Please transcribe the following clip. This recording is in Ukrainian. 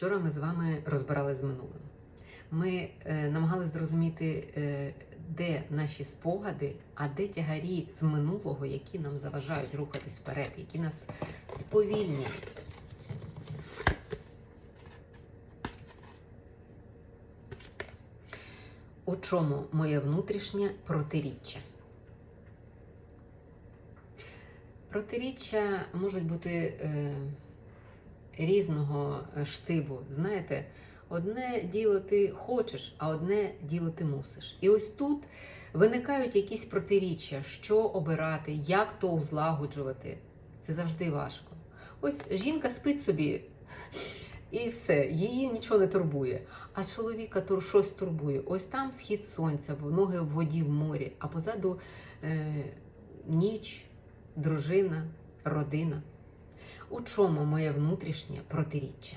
Вчора ми з вами розбирали з минулим. Ми е, намагалися зрозуміти, е, де наші спогади, а де тягарі з минулого, які нам заважають рухатись вперед, які нас сповільнюють. У чому моє внутрішнє протиріччя? Протиріччя можуть бути е, різного штибу. Знаєте, одне діло ти хочеш, а одне діло ти мусиш. І ось тут виникають якісь протиріччя, що обирати, як то узлагоджувати. Це завжди важко. Ось жінка спить собі. І все, її нічого не турбує. А чоловіка тур щось турбує. Ось там схід сонця, ноги в воді в морі, а позаду е, ніч, дружина, родина. У чому моє внутрішнє протиріччя?